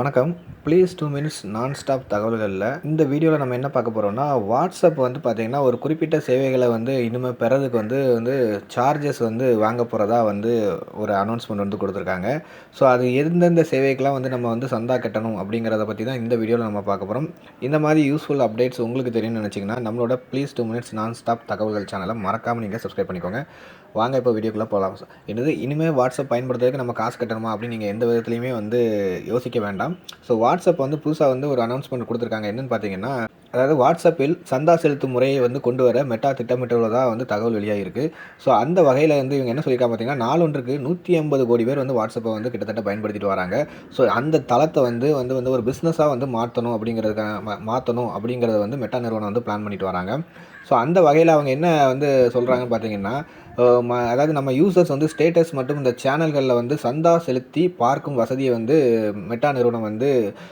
வணக்கம். Please two minutes non stop தகவல்களில் இந்த வீடியோவில் நம்ம என்ன பார்க்க போகிறோம்னா வாட்ஸ்அப் வந்து பார்த்திங்கன்னா ஒரு குறிப்பிட்ட சேவைகளை வந்து இனிமேல் பெறதுக்கு வந்து வந்து சார்ஜஸ் வந்து வாங்க போகிறதா வந்து ஒரு அனௌன்ஸ்மெண்ட் வந்து கொடுத்துருக்காங்க. ஸோ அது எந்தெந்த சேவைக்கெலாம் வந்து நம்ம வந்து சந்தா கட்டணும் அப்படிங்கிறத பற்றி தான் இந்த வீடியோவில் நம்ம பார்க்க போகிறோம் இந்த மாதிரி யூஸ்ஃபுல் அப்டேட்ஸ் உங்களுக்கு தெரியும்னு நினச்சிங்கன்னா நம்மளோட please two minutes non stop தகவல்கள் சேனலை மறக்காமல் நீங்கள் சப்ஸ்கிரைப் பண்ணிக்கோங்க. வாங்க இப்போ வீடியோக்குள்ளே போகலாம் என்னது இனிமேல் வாட்ஸ்அப் பயன்படுத்துறதுக்கு நம்ம காசு கட்டணுமா அப்படின்னு நீங்கள் எந்த விதத்துலையுமே வந்து யோசிக்க வேண்டாம். ஸோ வாட்ஸ்அப் வந்து புதுசாக வந்து ஒரு அனௌன்ஸ்மெண்ட் கொடுத்துருக்காங்க. என்னென்னு பார்த்தீங்கன்னா அதாவது வாட்ஸ்அப்பில் சந்தா செலுத்தும் முறையை வந்து கொண்டு வர மெட்டா திட்டமிட்டுள்ளதாக வந்து தகவல் வெளியாகிருக்கு ஸோ அந்த வகையில் வந்து இவங்க என்ன சொல்லியிருக்காங்க பார்த்தீங்கன்னா நாளொன்றுக்கு நூற்றி ஐம்பது கோடி பேர் வந்து வாட்ஸ்அப்பை வந்து கிட்டத்தட்ட பயன்படுத்திட்டு வராங்க. ஸோ அந்த தளத்தை வந்து வந்து வந்து ஒரு பிஸ்னஸாக வந்து மாற்றணும் அப்படிங்கிறதுக்காக மாற்றணும் அப்படிங்கிறத வந்து மெட்டா நிறுவனம் வந்து பிளான் பண்ணிட்டு வராங்க. ஸோ அந்த வகையில் அவங்க என்ன வந்து சொல்கிறாங்கன்னு பார்த்தீங்கன்னா அதாவது நம்ம யூசர்ஸ் வந்து ஸ்டேட்டஸ் மற்றும் இந்த சேனல்களில் வந்து சந்தா செலுத்தி பார்க்கும் வசதியை வந்து மெட்டா நிறுவனம் வந்து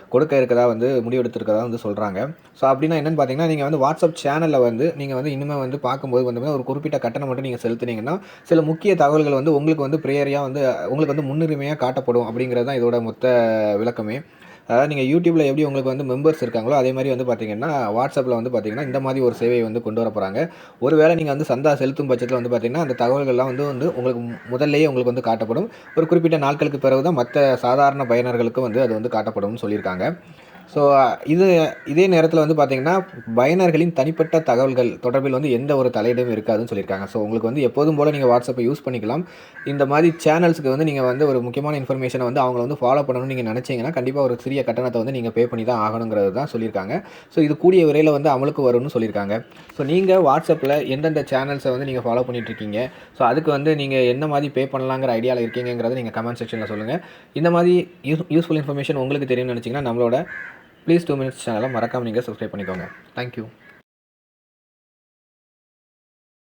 கொடுக்க இருக்கதா வந்து முடிவெடுத்திருக்கதா வந்து சொல்கிறாங்க ஸோ அப்படின்னா என்னென்னு பார்த்தீங்கன்னா நீங்கள் வந்து வாட்ஸ்அப் சேனலில் வந்து நீங்கள் வந்து இனிமேல் வந்து பார்க்கும்போது வந்து ஒரு குறிப்பிட்ட கட்டணம் மட்டும் நீங்கள் செலுத்துனீங்கன்னா சில முக்கிய தகவல்கள் வந்து உங்களுக்கு வந்து ப்ரேயரியாக வந்து உங்களுக்கு வந்து முன்னுரிமையாக காட்டப்படும் அப்படிங்கிறது தான் இதோட மொத்த விளக்கமே. அதாவது நீங்கள் யூடியூப்பில் எப்படி உங்களுக்கு வந்து மெம்பர்ஸ் இருக்காங்களோ அதே மாதிரி வந்து பார்த்தீங்கன்னா வாட்ஸ்அப்பில் வந்து பார்த்தீங்கன்னா இந்த மாதிரி ஒரு சேவையை வந்து கொண்டு வர போகிறாங்க ஒருவேளை நீங்கள் வந்து சந்தா செலுத்தும் பட்சத்தில் வந்து பார்த்தீங்கன்னா அந்த தகவல்கள்லாம் வந்து வந்து உங்களுக்கு முதல்லையே உங்களுக்கு வந்து காட்டப்படும். ஒரு குறிப்பிட்ட நாட்களுக்கு பிறகு தான் மற்ற சாதாரண பயனர்களுக்கும் வந்து அது வந்து காட்டப்படும்னு சொல்லியிருக்காங்க. ஸோ uh, இது இதே நேரத்தில் வந்து பார்த்திங்கன்னா பயனர்களின் தனிப்பட்ட தகவல்கள் தொடர்பில் வந்து எந்த ஒரு தலையிடும் இருக்காதுன்னு சொல்லியிருக்காங்க. ஸோ உங்களுக்கு வந்து எப்போதும் போல் நீங்கள் வாட்ஸ்அப்பை யூஸ் பண்ணிக்கலாம். இந்த மாதிரி சேனல்ஸுக்கு வந்து நீங்கள் வந்து ஒரு முக்கியமான இன்ஃபர்மேஷனை வந்து அவங்கள வந்து ஃபாலோ பண்ணணும்னு நீங்கள் நினச்சிங்கன்னா கண்டிப்பாக ஒரு சிறிய கட்டணத்தை வந்து நீங்கள் பே பண்ணி தான் ஆகணுங்கிறது தான் சொல்லியிருக்காங்க. ஸோ இது கூடிய விரைவில் வந்து அமலுக்கு வரும்னு சொல்லியிருக்காங்க. ஸோ நீங்கள் வாட்ஸ்அப்பில் எந்தெந்த சேனல்ஸை வந்து நீங்கள் ஃபாலோ பண்ணிகிட்ருக்கீங்க ஸோ அதுக்கு வந்து நீங்கள் என்ன மாதிரி பே பண்ணலாங்கிற ஐடியாவில் இருக்கீங்கிறத நீங்கள் கமெண்ட் செக்ஷனில் சொல்லுங்கள் இந்த மாதிரி யூஸ் யூஸ்ஃபுல் இன்ஃபர்மேஷன் உங்களுக்கு தெரியும்னு நினச்சிங்கன்னா நம்மளோட ப்ளீஸ் டூ மினிட்ஸ் சேனலை மறக்காமல் நீங்கள் சப்ஸ்கிரைப் பண்ணிக்கோங்க. தேங்க்யூ